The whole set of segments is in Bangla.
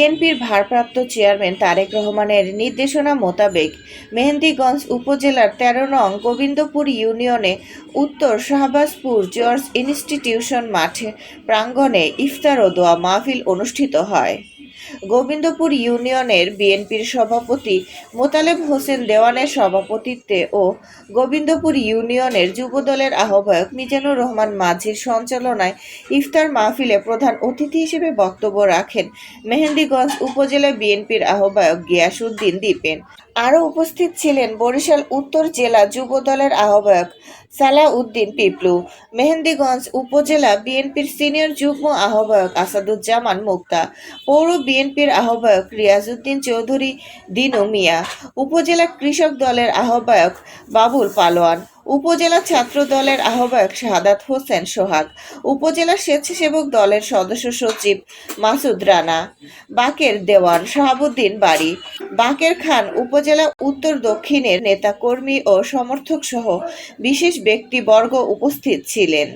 বিএনপির ভারপ্রাপ্ত চেয়ারম্যান তারেক রহমানের নির্দেশনা মোতাবেক মেহেন্দিগঞ্জ উপজেলার তেরো নং গোবিন্দপুর ইউনিয়নে উত্তর শাহবাজপুর জর্জ ইনস্টিটিউশন মাঠে প্রাঙ্গণে ইফতার ও দোয়া মাহফিল অনুষ্ঠিত হয়। গোবিন্দপুর ইউনিয়নের বিএনপির সভাপতি মোতালেব হোসেন দেওয়ানের সভাপতিত্বে ও গোবিন্দপুর ইউনিয়নের যুবদলের আহ্বায়ক মিজানুর রহমান মাঝির সঞ্চালনায় ইফতার মাহফিলে প্রধান অতিথি হিসেবে বক্তব্য রাখেন মেহেন্দিগঞ্জ উপজেলা বিএনপির আহ্বায়ক গিয়াসুদ্দিন দীপেন। আরও উপস্থিত ছিলেন বরিশাল উত্তর জেলা যুব দলের আহ্বায়ক সালাউদ্দিন পিপলু, মেহেন্দিগঞ্জ উপজেলা বিএনপির সিনিয়র যুগ্ম আহ্বায়ক আসাদুজ্জামান মুক্তা, পৌর বিএনপির আহ্বায়ক রিয়াজউদ্দিন চৌধুরী, দিনু মিয়া, উপজেলা কৃষক দলের আহ্বায়ক বাবুল পালোয়ান উপজেলা ছাত্র দলের আহ্বায়ক শাহাদাত হোসেন সোহাগ, উপজেলা স্বেচ্ছাসেবক দলের সদস্য সচিব মাসুদ রানা, বাকের দেওয়ান শাহাবুদ্দিন বাড়ি, বাকের খান উপজেলা উত্তর দক্ষিণের নেতাকর্মী ও সমর্থক সহ বিশেষ ব্যক্তিবর্গ উপস্থিত ছিলেন।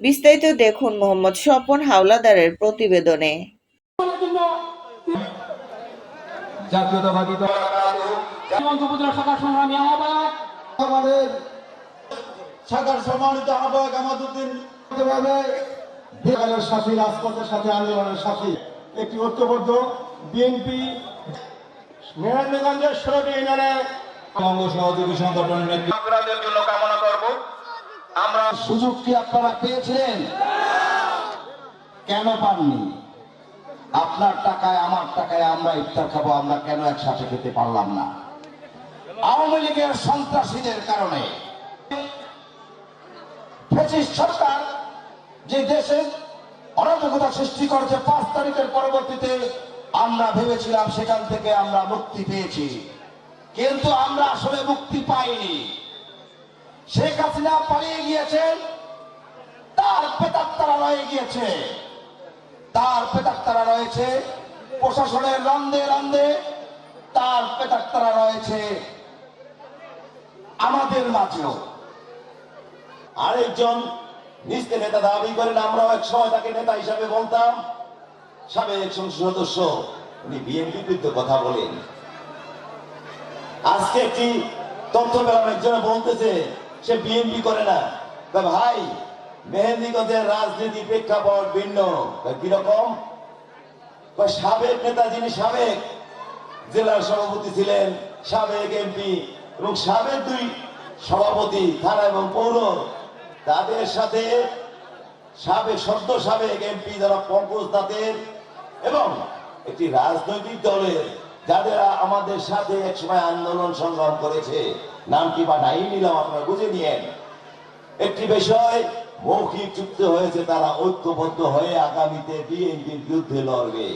বিস্তারিত দেখুন মোহাম্মদ স্বপন হাওলাদারের প্রতিবেদনে। জাতীয়তাবাদী দল সাধার সম্মানিত আহ্বায়ক আমাদুদ্দিন। ভাবে বিহারের সাথী রাজপথের সাথে আন্দোলনের সাথী। একটি ঐক্যবদ্ধ বিএনপি মেহেন্দ্রগঞ্জের ষোলোটি ইউনিয়নে অঙ্গ সহযোগী সংগঠনের নেতৃত্ব আপনাদের জন্য কামনা করব। আমরা সুযোগ কি আপনারা পেয়েছিলেন? কেন পাননি? আপনার টাকায় আমার টাকায় আমরা ইফতার খাব আমরা কেন একসাথে খেতে পারলাম না? আওয়ামী লীগের সন্ত্রাসীদের কারণে পঁচিশ সরকার যে দেশে অরাজকতা সৃষ্টি করেছে পাঁচ তারিখের পরবর্তীতে, আমরা ভেবেছিলাম সেখান থেকে আমরা মুক্তি পেয়েছি। কিন্তু আমরা আসলে মুক্তি পাইনি। শেখ হাসিনা পালিয়ে গিয়েছেন তার পেতাত্তারা রয়ে গিয়েছে। তার পেতাত্তারা রয়েছে প্রশাসনের রন্দে রন্দে, তার পেতাত্তারা রয়েছে আমাদের মাঝেও। আরেকজন নিস্তে নেতা দাবি করেন, আমরাও এক সময় তাকে নেতা হিসাবে বলতাম। সাবেক সংসদ সদস্য, উনি বিএনপির বিরুদ্ধে কথা বলেন। আজকে একটি তথ্য পেলাম, একজনে বলতেছে, সে বিএনপি করে না। ভাই, মেহেন্দিগঞ্জের রাজনীতি প্রেক্ষাপট ভিন্ন। কীরকম সাবেক নেতা যিনি সাবেক জেলার সভাপতি ছিলেন, সাবেক এমপি এবং সাবেক দুই সভাপতি, থানা এবং পৌর তাদের সাথে সাবেক সদ্য সাবেক এমপি যারা পঙ্কজ তাদের এবং একটি রাজনৈতিক দলের যাদের আমাদের সাথে একসময় আন্দোলন সংগ্রাম করেছে। নাম কি বা নাই নিলাম, আপনারা বুঝে নিয়েন। একটি বিষয়, মৌখিক চুক্তি হয়েছে, তারা ঐক্যবদ্ধ হয়ে আগামীতে বিএনপির বিরুদ্ধে লড়বে।